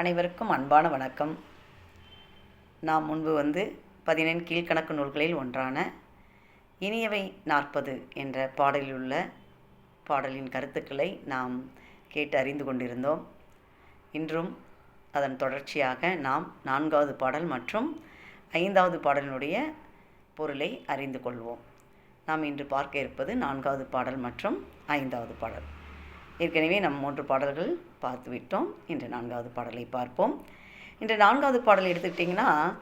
அனைவருக்கும் அன்பான வணக்கம். நாம் முன்பு வந்து பதினெண் கீழ்க்கணக்கு நூல்களில் ஒன்றான இனியவை நாற்பது என்ற பாடலில் உள்ள பாடலின் கருத்துக்களை நாம் கேட்டு அறிந்து கொண்டிருந்தோம். இன்றும் அதன் தொடர்ச்சியாக நாம் நான்காவது பாடல் மற்றும் ஐந்தாவது பாடலினுடைய பொருளை அறிந்து கொள்வோம். நாம் இன்று பார்க்க இருப்பது நான்காவது பாடல் மற்றும் ஐந்தாவது பாடல். ஏற்கனவே நம் மூன்று பாடல்கள் பார்த்துவிட்டோம். இன்று நான்காவது பாடலை பார்ப்போம். இன்று நான்காவது பாடல் எடுத்துக்கிட்டிங்கன்னா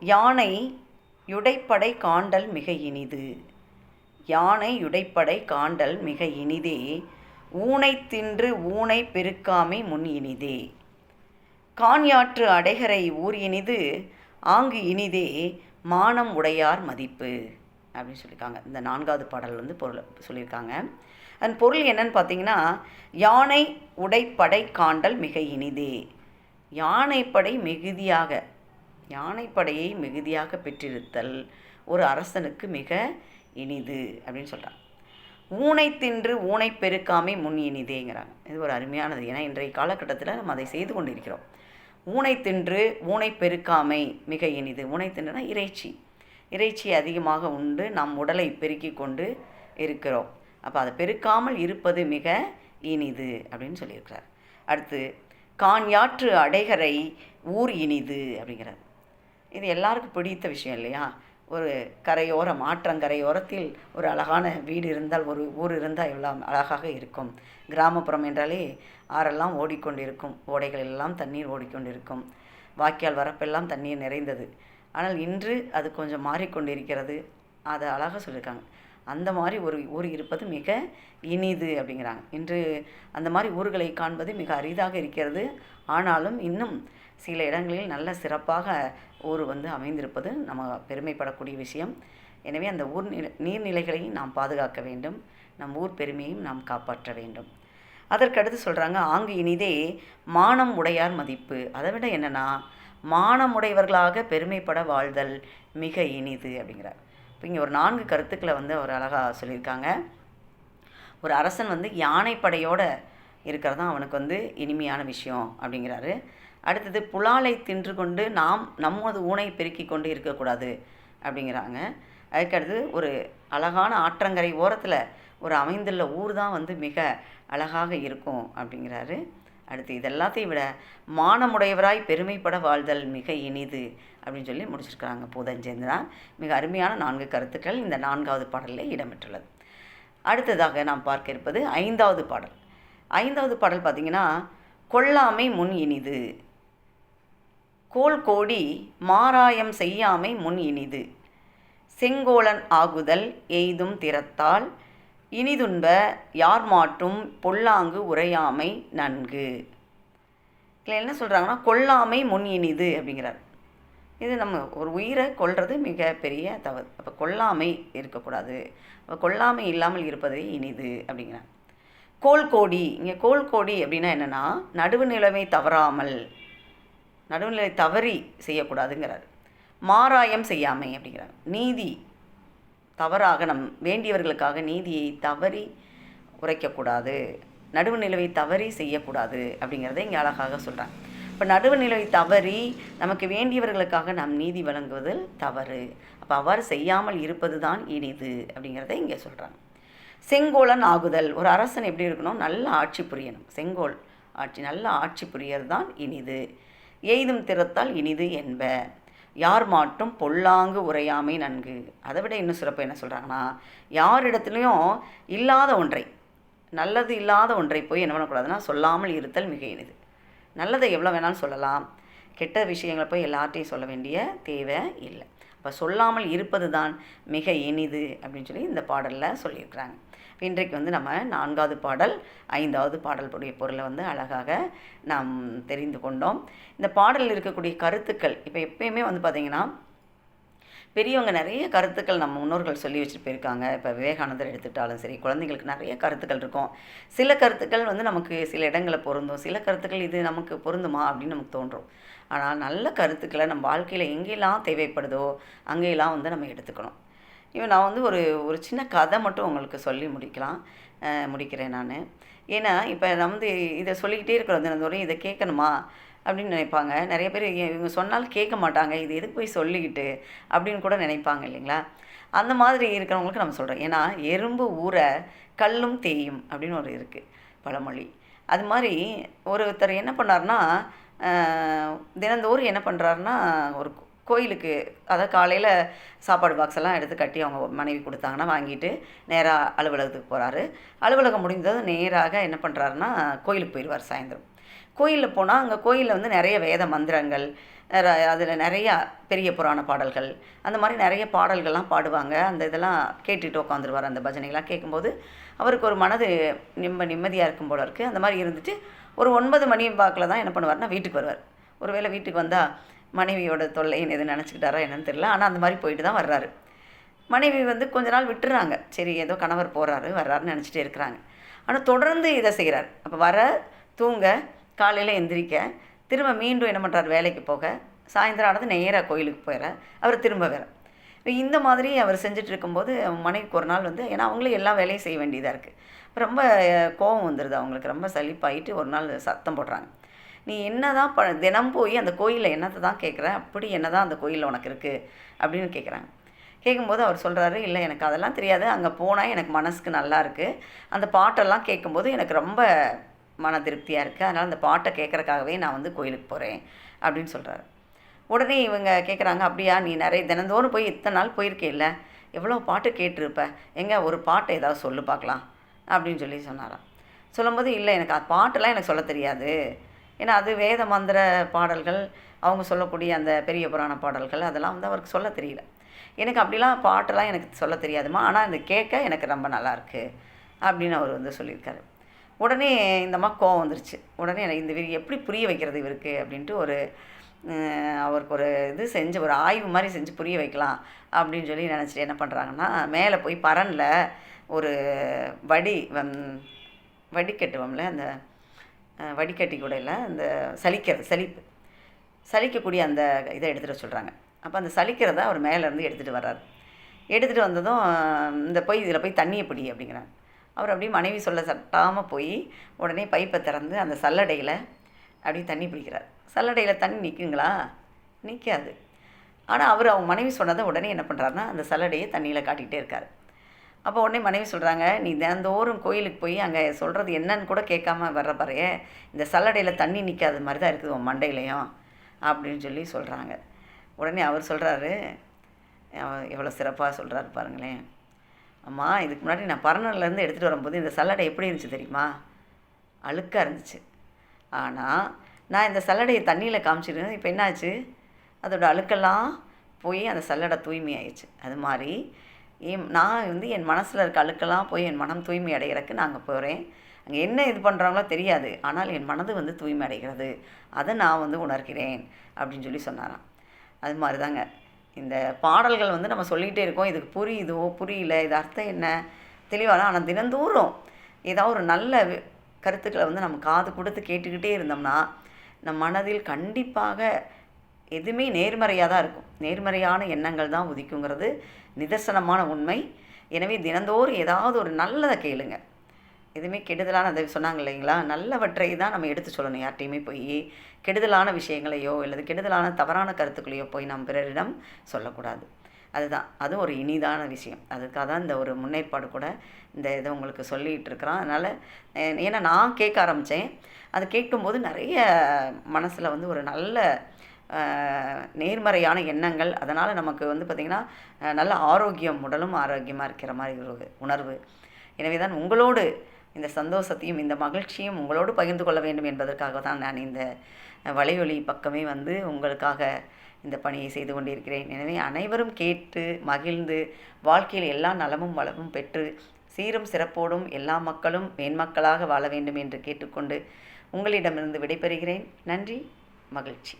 யானை யுடைப்படை காண்டல் மிக இனிது. யானை யுடைப்படை காண்டல் மிக இனிதே. ஊனை தின்று ஊனை பெருக்காமை முன் இனிதே. கான்யாற்று அடைகரை ஊர் இனிது. ஆங்கு இனிதே. மானம் உடையார் மதிப்பு. அப்படின்னு சொல்லியிருக்காங்க. இந்த நான்காவது பாடல் வந்து பொருள் சொல்லியிருக்காங்க. அதன் பொருள் என்னன்னு பார்த்தீங்கன்னா யானை உடைப்படை காண்டல் மிக இனிதே. யானைப்படை மிகுதியாக யானைப்படையை மிகுதியாக பெற்றிருத்தல் ஒரு அரசனுக்கு மிக இனிது அப்படின்னு சொல்கிறாங்க ஊனை தின்று ஊனை பெருக்காமை முன் இனிதேங்கிறாங்க. இது ஒரு அருமையானது. ஏன்னா இன்றைய காலகட்டத்தில் நம்ம அதை செய்து கொண்டிருக்கிறோம். ஊனை தின்று ஊனை பெருக்காமை மிக இனிது. ஊனை தின்றுனா இறைச்சி. இறைச்சி அதிகமாக உண்டு. நம் உடலை பெருக்கி கொண்டு இருக்கிறோம். அப்போ அதை பெருக்காமல் இருப்பது மிக இனிது அப்படின்னு சொல்லியிருக்கிறார். அடுத்து கான்யாற்று அடைகரை ஊர் இனிது அப்படிங்கிறார். இது எல்லாருக்கும் பிடித்த விஷயம் இல்லையா? ஒரு கரையோரம் ஆற்றங்கரையோரத்தில் ஒரு அழகான வீடு இருந்தால் ஒரு ஊர் இருந்தால் எவ்வளோ அழகாக இருக்கும். கிராமப்புறம் என்றாலே ஆறெல்லாம் ஓடிக்கொண்டிருக்கும். ஓடைகள் எல்லாம் தண்ணீர் ஓடிக்கொண்டிருக்கும். வாய்க்கால் வரப்பெல்லாம் தண்ணீர் நிறைந்தது. ஆனால் இன்று அது கொஞ்சம் மாறிக்கொண்டிருக்கிறது. அதை அழகாக சொல்லியிருக்காங்க. அந்த மாதிரி ஒரு ஊர் இருப்பது மிக இனிது அப்படிங்கிறாங்க. இன்று அந்த மாதிரி ஊர்களை காண்பது மிக அரிதாக இருக்கிறது. ஆனாலும் இன்னும் சில இடங்களில் நல்ல சிறப்பாக ஊர் வந்து அமைந்திருப்பது நம்ம பெருமைப்படக்கூடிய விஷயம். எனவே அந்த ஊர் நில நீர்நிலைகளையும் நாம் பாதுகாக்க வேண்டும். நம் ஊர் பெருமையும் நாம் காப்பாற்ற வேண்டும். அதற்கடுத்து சொல்கிறாங்க ஆங்கு இனிதே மானம் உடையார் மதிப்பு. அதை விட என்னென்னா மானமுடையவர்களாக பெருமைப்பட வாழ்தல் மிக இனிது அப்படிங்கிறார். இப்போ இங்கே ஒரு நான்கு கருத்துக்களை வந்து அவர் அழகாக சொல்லியிருக்காங்க. ஒரு அரசன் வந்து யானைப்படையோடு இருக்கிறது தான் அவனுக்கு வந்து இனிமையான விஷயம் அப்படிங்கிறாரு. அடுத்தது புலாலை தின்று கொண்டு நாம் நம்மது ஊனை பெருக்கி கொண்டு இருக்கக்கூடாது அப்படிங்கிறாங்க. அதுக்கடுத்து ஒரு அழகான ஆற்றங்கரை ஓரத்தில் ஒரு அமைந்துள்ள ஊர் தான் வந்து மிக அழகாக இருக்கும் அப்படிங்கிறாரு. அடுத்து இதெல்லாத்தையும் விட மானமுடையவராய் பெருமைப்பட வாழ்தல் மிக இனிது அப்படின்னு சொல்லி முடிச்சிருக்கிறாங்க பூதஞ்சேந்திரா மிக அருமையான நான்கு கருத்துக்கள் இந்த நான்காவது பாடலில் இடம்பெற்றுள்ளது. அடுத்ததாக நாம் பார்க்க இருப்பது ஐந்தாவது பாடல். ஐந்தாவது பாடல் பார்த்திங்கன்னா கொல்லாமை முன் இனிது. கோல் கோடி மாராயம் செய்யாமை முன் இனிது. செங்கோலன் ஆகுதல் எய்தும் திறத்தால் இனிதுன்ப யார் மாற்றும் பொல்லாங்கு உரையாமை நன்கு. இதில் என்ன சொல்கிறாங்கன்னா கொல்லாமை முன் இனிது அப்படிங்கிறார். இது நம்ம ஒரு உயிரை கொல்றது மிக பெரிய தவறு. அப்போ கொல்லாமை இருக்கக்கூடாது. அப்போ கொல்லாமை இல்லாமல் இருப்பதே இனிது அப்படிங்கிறார். கோல் கோடி இங்கே கோல் கோடி அப்படின்னா என்னென்னா நடுவுநிலைமை தவறாமல் நடுவுநிலை தவறி செய்யக்கூடாதுங்கிறார். மாராயம் செய்யாமை அப்படிங்கிறார். நீதி. தவறாக நம் வேண்டியவர்களுக்காக நீதியை தவறி உரைக்கக்கூடாது. நடுவு நிலவை தவறி செய்யக்கூடாது அப்படிங்கிறத இங்கே அழகாக சொல்கிறாங்க இப்போ நடுவு நிலவை தவறி நமக்கு வேண்டியவர்களுக்காக நாம் நீதி வழங்குவதில் தவறு. அப்போ அவ்வாறு செய்யாமல் இருப்பது தான் இனிது அப்படிங்கிறத இங்கே சொல்கிறாங்க செங்கோலன் ஆகுதல். ஒரு அரசன் எப்படி இருக்கணும்? நல்ல ஆட்சி புரியணும். செங்கோல் ஆட்சி நல்ல ஆட்சி புரியறது தான் இனிது. எய்தும் திறத்தால் இனிது என்ப. யார் மாட்டும் பொல்லாங்கு உரையாமை நன்கு. அதை விட இன்னும் சிறப்பு என்ன சொல்கிறாங்கன்னா யாரிடத்துலையும் இல்லாத ஒன்றை நல்லது இல்லாத ஒன்றை போய் என்ன பண்ணக்கூடாதுன்னா சொல்லாமல் இருத்தல் மிக இனிது நல்லதை எவ்வளோ வேணாலும் சொல்லலாம். கெட்ட விஷயங்களை போய் எல்லார்ட்டையும் சொல்ல வேண்டிய தேவை இல்லை. இப்போ சொல்லாமல் இருப்பது தான் மிக இனிது அப்படின்னு சொல்லி இந்த பாடலில் சொல்லியிருக்கிறாங்க. இன்றைக்கு வந்து நம்ம நான்காவது பாடல் ஐந்தாவது பாடல்புடைய பொருளை வந்து அழகாக நாம் தெரிந்து கொண்டோம். இந்த பாடலில் இருக்கக்கூடிய கருத்துக்கள் இப்போ எப்பயுமே வந்து பார்த்திங்கன்னா பெரியவங்க நிறைய கருத்துக்கள் நம்ம முன்னோர்கள் சொல்லி வச்சுட்டு போயிருக்காங்க. இப்போ விவேகானந்தர் எடுத்துட்டாலும் சரி குழந்தைங்களுக்கு நிறைய கருத்துக்கள் இருக்கும். சில கருத்துக்கள் வந்து நமக்கு சில இடங்களில் பொருந்தும். சில கருத்துக்கள் இது நமக்கு பொருந்துமா அப்படின்னு நமக்கு தோன்றும். ஆனால் நல்ல கருத்துக்களை நம்ம வாழ்க்கையில் எங்கெல்லாம் தேவைப்படுதோ அங்கெல்லாம் வந்து நம்ம எடுத்துக்கணும். இவன் நான் வந்து ஒரு ஒரு சின்ன கதை மட்டும் உங்களுக்கு சொல்லி முடிக்கலாம். முடிக்கிறேன் நான். ஏன்னா இப்போ நான் வந்து இதை சொல்லிக்கிட்டே இருக்கிற தினந்தோறும் இதை கேட்கணுமா? அப்படின்னு நினைப்பாங்க. நிறைய பேர் இவங்க சொன்னாலும் கேட்க மாட்டாங்க. இது எதுக்கு போய் சொல்லிக்கிட்டு? அப்படின்னு கூட நினைப்பாங்க இல்லைங்களா? அந்த மாதிரி இருக்கிறவங்களுக்கு நம்ம சொல்கிறோம் ஏன்னா எறும்பு ஊற கல்லும் தேயும் அப்படின்னு ஒரு இருக்குது பழமொழி. அது மாதிரி ஒருத்தர் என்ன பண்ணார்னா தினந்தோறும் என்ன பண்ணுறாருன்னா ஒரு கோயிலுக்கு அதாவது காலையில் சாப்பாடு பாக்ஸ் எல்லாம் எடுத்து கட்டி அவங்க மனைவி கொடுத்தாங்கன்னா வாங்கிட்டு நேராக அலுவலகத்துக்கு போகிறாரு அலுவலகம் முடிந்ததும் நேராக என்ன பண்ணுறாருன்னா கோயிலுக்கு போயிடுவார் சாயந்தரம். கோயிலில் போனால் அங்கே கோயிலில் வந்து நிறைய வேத மந்திரங்கள் அதில் நிறையா பெரிய புராண பாடல்கள் அந்த மாதிரி நிறைய பாடல்கள்லாம் பாடுவாங்க. அந்த இதெல்லாம் கேட்டுட்டு உட்காந்துருவார் அந்த பஜனைகள்லாம் கேட்கும்போது அவருக்கு ஒரு மனது நிம்ம நிம்மதியாக இருக்கும் போல இருக்குது அந்த மாதிரி இருந்துட்டு ஒரு ஒன்பது மணி வாக்கில் தான் என்ன பண்ணுவார்னா வீட்டுக்கு வருவார். ஒருவேளை வீட்டுக்கு வந்தால் மனைவியோட தொல்லைன்னு எது நினச்சிக்கிட்டாரா என்னன்னு தெரியல. ஆனால் அந்த மாதிரி போயிட்டு தான் வர்றாரு. மனைவி வந்து கொஞ்ச நாள் விட்டுறாங்க. சரி ஏதோ கணவர் போகிறாரு வர்றாருன்னு நினச்சிட்டே இருக்கிறாங்க. ஆனால் தொடர்ந்து இதை செய்கிறார் அப்போ வர தூங்க காலையில் எந்திரிக்க திரும்ப மீண்டும் என்ன பண்ணுறாரு வேலைக்கு போக சாயந்தரம் ஆனது நேராக கோயிலுக்கு போயிட அவர் திரும்ப வேற இந்த மாதிரி அவர் செஞ்சுட்டு இருக்கும்போது மனைவிக்கு ஒரு நாள் வந்து ஏன்னா அவங்களே எல்லா வேலையும் செய்ய வேண்டியதாக இருக்குது ரொம்ப கோபம் வந்துடுது அவங்களுக்கு. ரொம்ப சலிப்பாயிட்டு ஒரு நாள் சத்தம் போடுறாங்க. நீ என்ன தான் ப தினம் போய் அந்த கோயிலில் என்னத்தை தான் கேட்குற அப்படி என்ன தான் அந்த கோயிலில் உனக்கு இருக்குது அப்படின்னு கேட்குறாங்க கேட்கும்போது அவர் சொல்கிறாரு இல்லை எனக்கு அதெல்லாம் தெரியாது. அங்கே போனால் எனக்கு மனசுக்கு நல்லா இருக்குது அந்த பாட்டெல்லாம் கேட்கும்போது எனக்கு ரொம்ப மன திருப்தியாக இருக்குது அதனால் அந்த பாட்டை கேட்குறக்காகவே நான் வந்து கோயிலுக்கு போகிறேன் அப்படின்னு சொல்கிறாரு உடனே இவங்க கேட்குறாங்க அப்படியா நீ நிறைய தினந்தோறும் போய் இத்தனை நாள் போயிருக்கே எவ்வளோ பாட்டு கேட்டிருப்ப? எங்கே ஒரு பாட்டை ஏதாவது சொல்லு பார்க்கலாம் அப்படின்னு சொல்லி சொன்னாராம். சொல்லும்போது இல்லை எனக்கு அது பாட்டெல்லாம் எனக்கு சொல்ல தெரியாது. ஏன்னா அது வேத மந்திர பாடல்கள் அவங்க சொல்லக்கூடிய அந்த பெரிய புராண பாடல்கள் அதெல்லாம் வந்து அவருக்கு சொல்ல தெரியல. எனக்கு அப்படிலாம் பாட்டெல்லாம் எனக்கு சொல்ல தெரியாதுமா ஆனால் இந்த கேட்க எனக்கு ரொம்ப நல்லாயிருக்கு அப்படின்னு அவர் வந்து சொல்லியிருக்காரு. உடனே இந்த அம்மா கோவம் வந்துருச்சு. உடனே எனக்கு இந்த வீடு எப்படி புரிய வைக்கிறது இவருக்கு? அப்படின்ட்டு ஒரு அவருக்கு ஒரு இது செஞ்சு ஒரு ஆய்வு மாதிரி செஞ்சு புரிய வைக்கலாம் அப்படின்னு சொல்லி நினச்சிட்டு என்ன பண்ணுறாங்கன்னா மேலே போய் பரனில் ஒரு வடி வடி கட்டுவோம்ல அந்த வடிகட்டி கூடையில் அந்த சலிக்கிறது சலிப்பு. சலிக்கக்கூடிய அந்த இதை எடுத்துகிட்டு சொல்கிறாங்க அப்போ அந்த சலிக்கிறத அவர் மேலேருந்து எடுத்துகிட்டு வர்றாரு. எடுத்துகிட்டு வந்ததும் இந்த போய் இதில் போய் தண்ணியை பிடி அப்படிங்கிறாங்க. அவர் அப்படியே மனைவி சொல்ல சட்டாமல் போய் உடனே பைப்பை திறந்து அந்த சல்லடையில் அப்படியே தண்ணி பிடிக்கிறார். சல்லடையில் தண்ணி நிற்குங்களா நிற்காது ஆனால் அவர் அவங்க மனைவி சொன்னதை உடனே என்ன பண்ணுறாருன்னா அந்த சல்லடையை தண்ணியில் காட்டிகிட்டே இருக்கார். அப்போ உடனே மனைவி சொல்கிறாங்க நீ தினந்தோறும் கோயிலுக்கு போய் அங்கே சொல்கிறது என்னன்னு கூட கேட்காம வர்ற பாறையே இந்த சல்லடையில் தண்ணி நிற்காத மாதிரி தான் இருக்குது உன் மண்டையிலையும் அப்படின்னு சொல்லி சொல்கிறாங்க உடனே அவர் சொல்கிறாரு எவ்வளோ சிறப்பாக சொல்கிறாரு பாருங்களேன். அம்மா இதுக்கு முன்னாடி நான் பரணர்லேருந்து எடுத்துகிட்டு வரும்போது இந்த சல்லடை எப்படி இருந்துச்சு தெரியுமா? அழுக்காக இருந்துச்சு. ஆனால் நான் இந்த சல்லடையை தண்ணியில் காமிச்சிருந்தேன். இப்போ என்னாச்சு? அதோடய அழுக்கெல்லாம் போய் அந்த சல்லடை தூய்மையாயிடுச்சு. அது மாதிரி என் நான் வந்து என் மனசில் இருக்க அழுக்கெல்லாம் போய் என் மனம் தூய்மை அடைகிறதுக்கு நாங்கள் போகிறேன் அங்கே என்ன இது பண்ணுறாங்களோ தெரியாது. ஆனால் என் மனது வந்து தூய்மை அடைகிறது. அதை நான் வந்து உணர்கிறேன் அப்படின்னு சொல்லி சொன்னாராம். அது மாதிரி தாங்க இந்த பாடல்கள் வந்து நம்ம சொல்லிகிட்டே இருக்கோம். இதுக்கு புரியுதோ புரியல இது அர்த்தம் என்ன? தெளிவாக ஆனால் தினந்தோறும் ஏதாவது ஒரு நல்ல கருத்துக்களை வந்து நம்ம காது கொடுத்து கேட்டுக்கிட்டே இருந்தோம்னா நம் மனதில் கண்டிப்பாக எதுவுமே நேர்மறையாக தான் இருக்கும். நேர்மறையான எண்ணங்கள் தான் உதிக்குங்கிறது நிதர்சனமான உண்மை. எனவே தினந்தோறும் ஏதாவது ஒரு நல்லதை கேளுங்க. எதுவுமே கெடுதலான அதை சொன்னாங்க இல்லைங்களா? நல்லவற்றை தான் நம்ம எடுத்து சொல்லணும் யார்ட்டையுமே போய். கெடுதலான விஷயங்களையோ அல்லது கெடுதலான தவறான கருத்துக்களையோ போய் நம் பிறரிடம் சொல்லக்கூடாது. அதுதான். அது ஒரு இனிதான விஷயம். அதுக்காக தான் இந்த ஒரு முன்னேற்பாடு கூட இந்த இதை உங்களுக்கு சொல்லிகிட்டு இருக்கிறான் அதனால் ஏன்னா நான் கேட்க ஆரம்பித்தேன் அது கேட்கும்போது நிறைய மனசில் வந்து ஒரு நல்ல நேர்மறையான எண்ணங்கள். அதனால் நமக்கு வந்து பார்த்திங்கன்னா நல்ல ஆரோக்கியம் உடலும் ஆரோக்கியமாக இருக்கிற மாதிரி ஒரு உணர்வு. எனவே தான் உங்களோடு இந்த சந்தோஷத்தையும் இந்த மகிழ்ச்சியும் உங்களோடு பகிர்ந்து கொள்ள வேண்டும் என்பதற்காக தான் நான் இந்த வலையொலி பக்கமே வந்து உங்களுக்காக இந்த பணியை செய்து கொண்டிருக்கிறேன். எனவே அனைவரும் கேட்டு மகிழ்ந்து வாழ்க்கையில் எல்லா நலமும் வளமும் பெற்று சீரும் சிறப்போடும் எல்லா மக்களும் மேன்மக்களாக வாழ வேண்டும் என்று கேட்டுக்கொண்டு உங்களிடமிருந்து விடைபெறுகிறேன். நன்றி மகிழ்ச்சி.